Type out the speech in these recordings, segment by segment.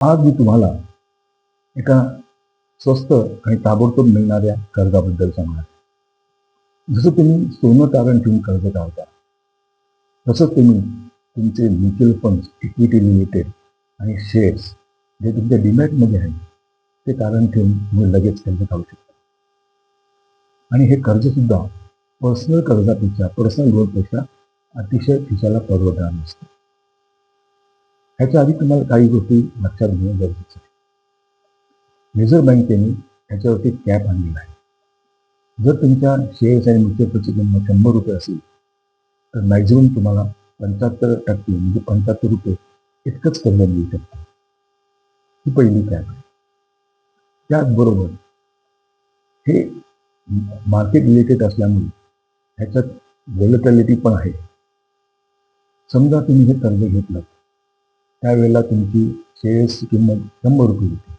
आज मी तुम्हाला एका स्वस्त आणि ताबडतोब मिळणाऱ्या कर्जाबद्दल सांगणार जसं तुम्ही सोनं तारण ठेवून कर्ज काढता तसंच तुम्ही तुमचे म्युच्युअल फंड्स इक्विटी लिमिटेड आणि शेअर्स जे तुमच्या डिमॅटमध्ये आहेत ते तारण ठेवून तुम्ही लगेच कर्ज काढू शकता. आणि हे कर्जसुद्धा पर्सनल कर्जापेक्षा पर्सनल लोनपेक्षा अतिशय खिशाला परवडणार नसतं ह्याच्या आधी तुम्हाला काही गोष्टी लक्षात घेणं गरजेचं आहे. रिझर्व्ह बँकेने ह्याच्यावरती कॅप आणलेला आहे. जर तुमच्या शेअर्स आणि म्युच्युअल फंडची किंमत शंभर रुपये असेल तर मॅक्झिमम तुम्हाला पंच्याहत्तर टक्के म्हणजे पंच्याहत्तर रुपये इतकंच कर्ज मिळू शकतं. ही पहिली कॅप आहे. त्याचबरोबर हे मार्केट रिलेटेड असल्यामुळे ह्याच्यात व्हॉलिटॅलिटी पण आहे. समजा तुम्ही हे कर्ज घेतलं त्यावेळेला तुमची शेअर्सची किंमत शंभर रुपये होती.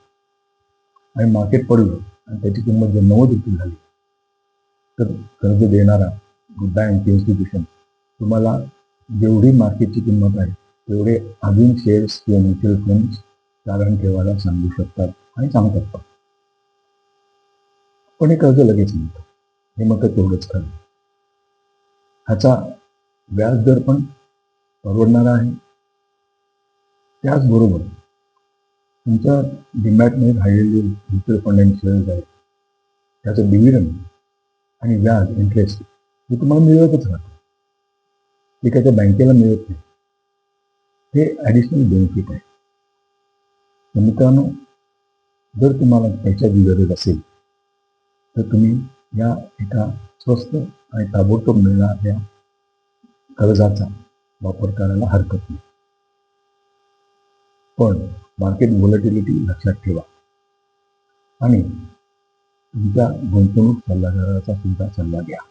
आणि मार्केट पडलं आणि त्याची किंमत जर नव्वद रुपये झाली तर कर्ज देणारा बँक इन्स्टिट्यूशन तुम्हाला जेवढी मार्केटची किंमत आहे तेवढे अजून शेअर्स किंवा म्युच्युअल फंड्स तारण ठेवायला सांगू शकतात आणि सांगतात पण. पण हे कर्ज लगेच मिळतं. हे मग तेवढंच खरं ह्याचा व्याजदर पण परवडणारा आहे. त्याचबरोबर तुमच्या डिमॅटमध्ये राहिलेले म्युच्युअल फंड अँड शेअर्स आहेत. त्याचं डिव्हिडंड आणि व्याज इंटरेस्ट हे तुम्हाला मिळतच राहतं. ते काय त्या बँकेला मिळत नाही. हे ॲडिशनल बेनिफिट आहे. तर मित्रांनो जर तुम्हाला पैशाची गरज असेल तर तुम्ही या एका स्वस्त आणि ताबडतोब मिळणाऱ्या कर्जाचा वापर करायला हरकत नाही. पण मार्केट व्हॉलटिलिटी लक्षात ठेवा. आणि तुमच्या गुंतवणूक सल्लागाराचा सुद्धा सल्ला घ्या.